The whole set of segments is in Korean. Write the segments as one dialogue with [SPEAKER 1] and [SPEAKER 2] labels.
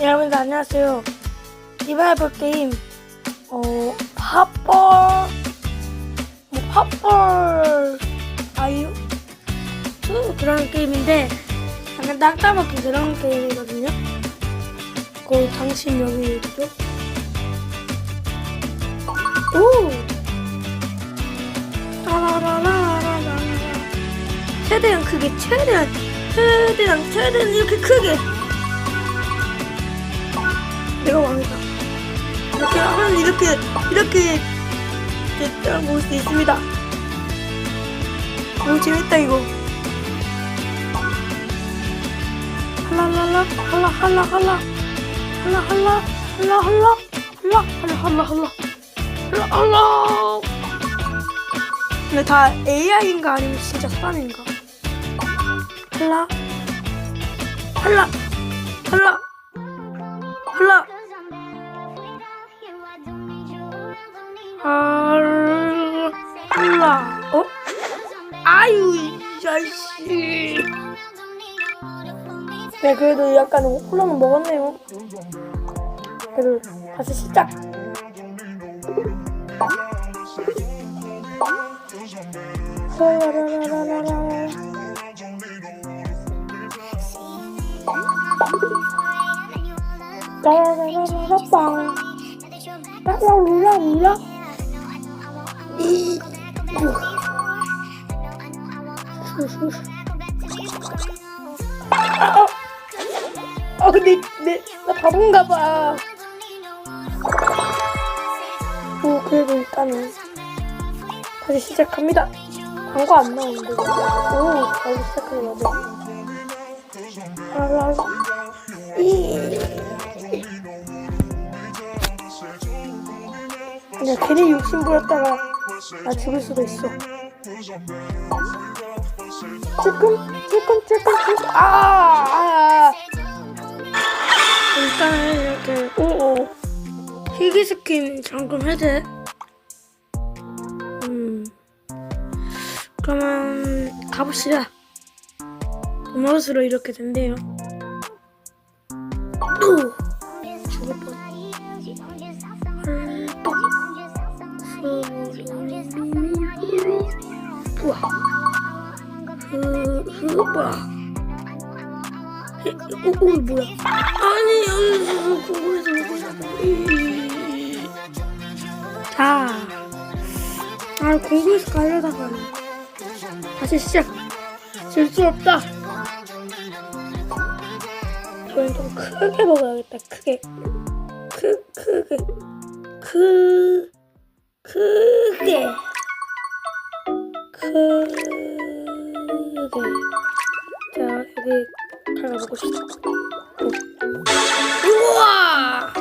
[SPEAKER 1] 여러분들 안녕하세요. 이번에 볼 게임 어 팝볼 뭐 팝볼 아이유 그- 그런 게임인데 약간 땅따먹기 그런 게임이거든요. 그 당신 여기 있죠? 오 따라라라라라 최대한 크게 최대한 최대한 최대한 이렇게 크게 내가 왕이다. 이렇게 하면 이렇게 이렇게 이렇게 모을 수 있습니다. 너무 재밌다 이거. 할라랄라 할라 할라 할라 할라 할라 할라 할라 할라 할라 할라 할라 할라 할라 근데 다 AI인가 아니면 진짜 사람인가? 할라 할라 할라 할라 할- 할라 어? 아유 이 자식 네 그래도 약간 콜라는 먹었네요 그래도 다시 시작 라라라라라라. 라라라라라 빵 라라라라라 이 아 근데 내나 바본가 봐. 오 그래도 일단은 다시 시작합니다. 광고 안 나오는데. 오 다시 돼. 라라 이. 그냥 괜히 욕심 부렸다가 나 죽을 수도 있어. 조금 조금 조금 조금 아, 아. 일단은 이렇게 오오 희귀 스킨 잠금 해제. 음 그러면 가봅시다. 도마우스로 이렇게 된대요. 흐, 흐, 뭐야. 히, 오, 오, 뭐야. 아니, 여기서 궁금해서 싶어. 자. 아, 궁금해서 가려다가. 다시 시작. 질 수 없다. 이건 좀 크게 먹어야겠다, 크게. 크, 크게. 크, 크게. 크게. 자, 여기 칼가 먹고 싶다. 오. 우와!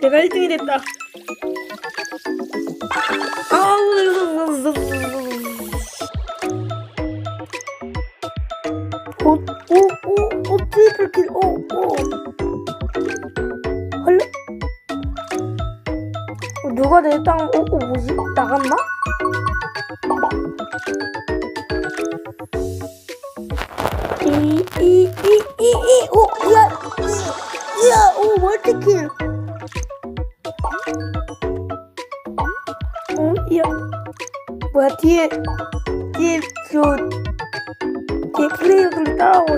[SPEAKER 1] 내가 1등이 됐다. 아우, 오, 오, 오, 오, 트리플 킬, 오, 오. 헐? 어, 누가 내 땅, 어, 어, 뭐지? 나갔나? i i i i oh ya ya oh vertical oh ya buat dia dia so dia clear tahu.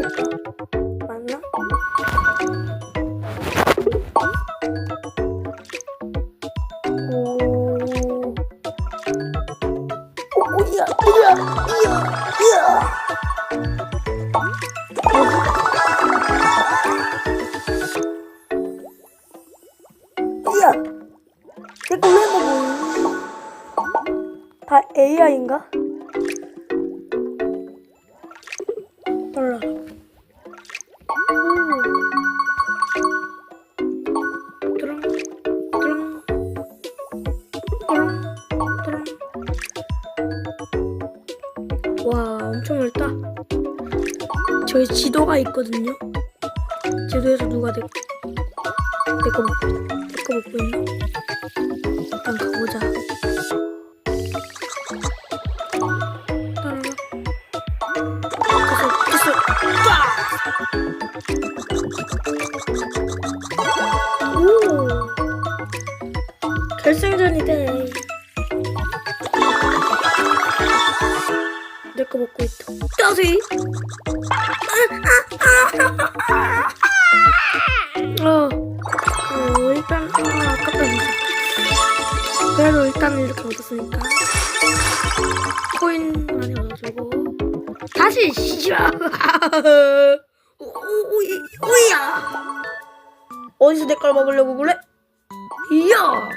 [SPEAKER 1] 야! 왜 먹어? 다 AI인가? 음. 드렁, 드렁, 드렁, 드렁. 와, 엄청 넓다. 저기 지도가 있거든요. 지도에서 누가 내, 내거 먹고, 내 거 먹고 있나? 일단 가보자. 됐어, 됐어. 쫙! 오 결승전이네 내거 먹고 있다 일단 아, 아깝다 진짜 그래도 일단 이렇게 얻었으니까. 코인 많이 얻어주고. 다시 시작! 오이 오이야! 어디서 내걸 먹으려고 그래? 이야!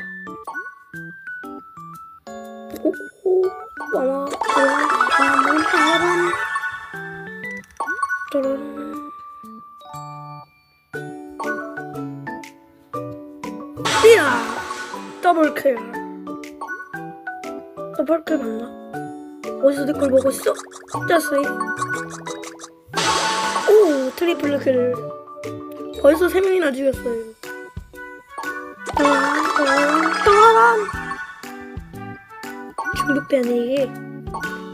[SPEAKER 1] 오오 마마 마마 바람 짜란 이야. 더블킬. 더블킬 맞나? 어디서 내걸 먹고 있어? 짜스이 오 트리플 킬. 벌써 세 명이나 죽였어요. 따란. 중독되네 이게.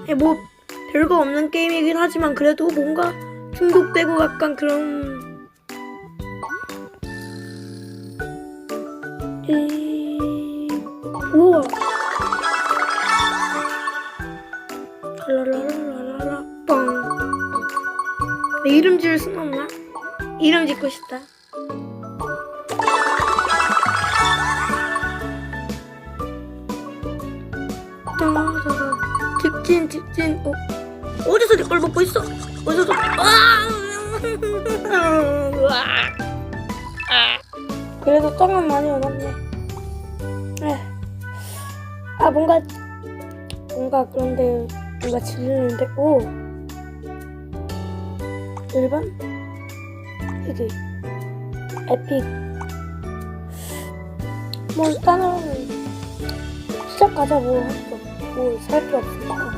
[SPEAKER 1] 예, 뭐 별거 없는 게임이긴 하지만 그래도 뭔가 중독되고 약간 그런 이... 우와 라라라라라라 빵내 이름 지을 순 없나? 이름 짓고 싶다 따라라 직진 직진 어? 어디서 내걸 먹고 있어? 어디서 아! 그래도 떡은 많이 얻었네. 에. 아 뭔가 뭔가 그런데 뭔가 질리는데. 오! 일반 이게 에픽. 뭐 일단은 시작하자 뭐뭐살 필요 없으니까.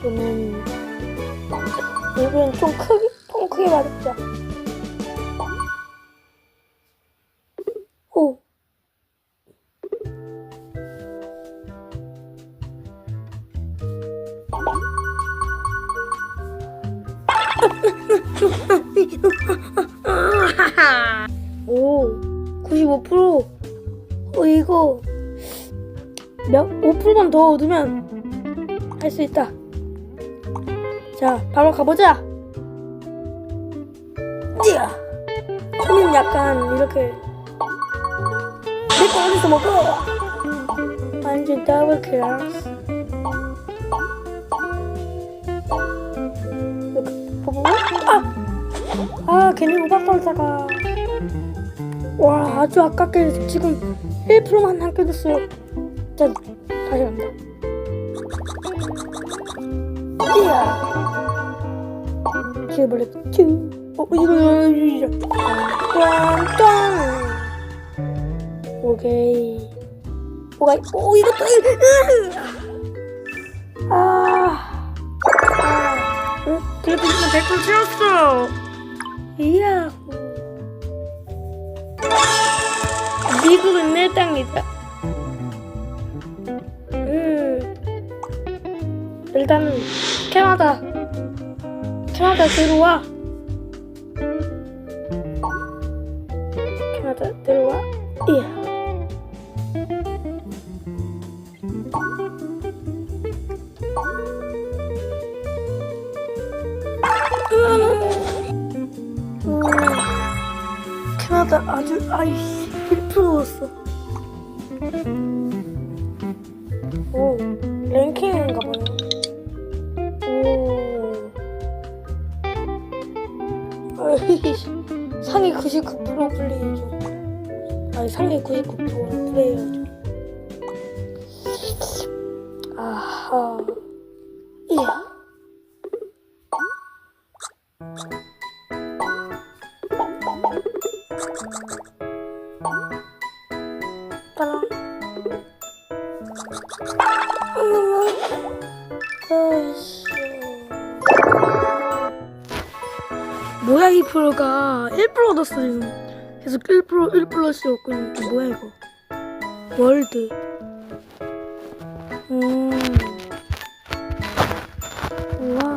[SPEAKER 1] 이거 는 이건 좀 크게 좀 크게 맞았자 오 오, 95%. 어, 이거 몇 5%만 더 얻으면 할 수 있다. 자, 바로 가보자. 찌야. 손님 약간 이렇게 내거 어디서 먹어? 완전 더블 클라스. 아! 아 괜히 우박 걸다가 와 아주 아깝게 지금 1%만 남게 됐어요 자 다시 간다 이야 기브레 튜 어, 이거 이거 이거 꽝꽝 오케이 오가 오 이것도 아, 아. 응? 그래도 이거 댓글 채웠어 이야 미국은 내 땅이다 음 일단은 캐나다 캐나다 들어와. 캐나다 들어와. 이야. 음, 캐나다 아주 아이씨 1%였어. 오 랭킹 99% 플레이어 중 아니 상위 99% 플레이어 중 아하. 이야 따라. 아이씨. 뭐야 이 프로가. 1% 얻었어 지금 계속 1% 1 플러스 없고 이게 뭐야 이거? 월드. 오 우와.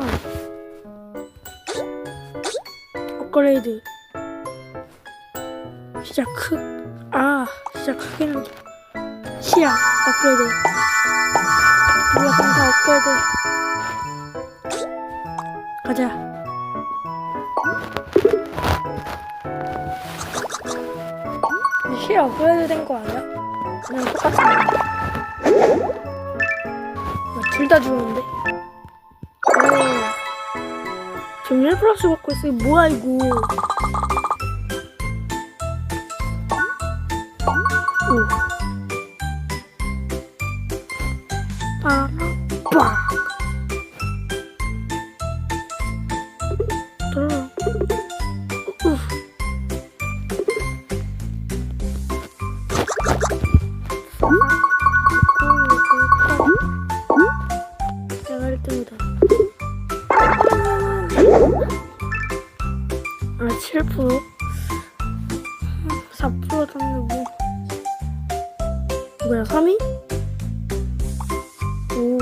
[SPEAKER 1] 업그레이드. 시작 크아 시작 크게 나죠 시야 업그레이드. 몰라 감사 업그레이드. 가자. 시야 업그레이드 된거 아니야? 그냥 똑같은데 둘다 죽었는데 오. 지금 1 플러스 받고 있어 뭐야 이거 1등이다 아, 7%? 4% 정도 뭐. 뭐야, 3위? 오.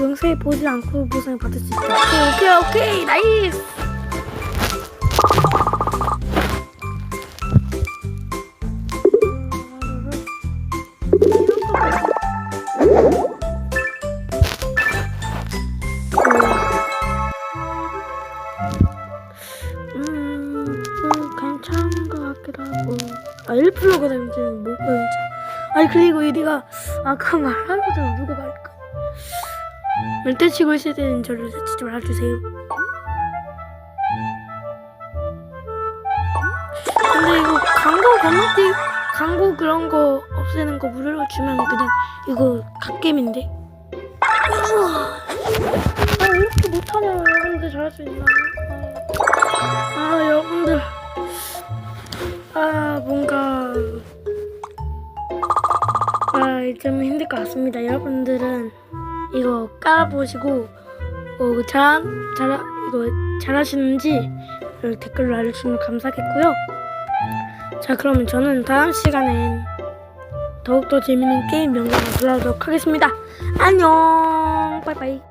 [SPEAKER 1] 영상에 보지 않고 보상을 받을 수 있다. 오케이, 오케이, 오케이, 나이스! 그리고 이리가 아까 말하거든 누가 말까? 멸대 치고 있을 때는 저를 다치지 말아주세요. 근데 이거 광고 건너뛰, 광고 그런 거 없애는 거 무료로 주면 그냥 이거 갓겜인데. 우와. 아, 왜 이렇게 못하냐, 여러분들 잘할 수 있나? 아. 아 여러분들 아 뭔가 아좀 힘들 것 같습니다. 여러분들은 이거 깔아보시고 어, 잘, 잘 이거 잘하시는지 댓글로 알려주시면 감사하겠고요. 자 그러면 저는 다음 시간엔 더욱더 재밌는 게임 영상을 돌아오도록 하겠습니다. 안녕! 빠이빠이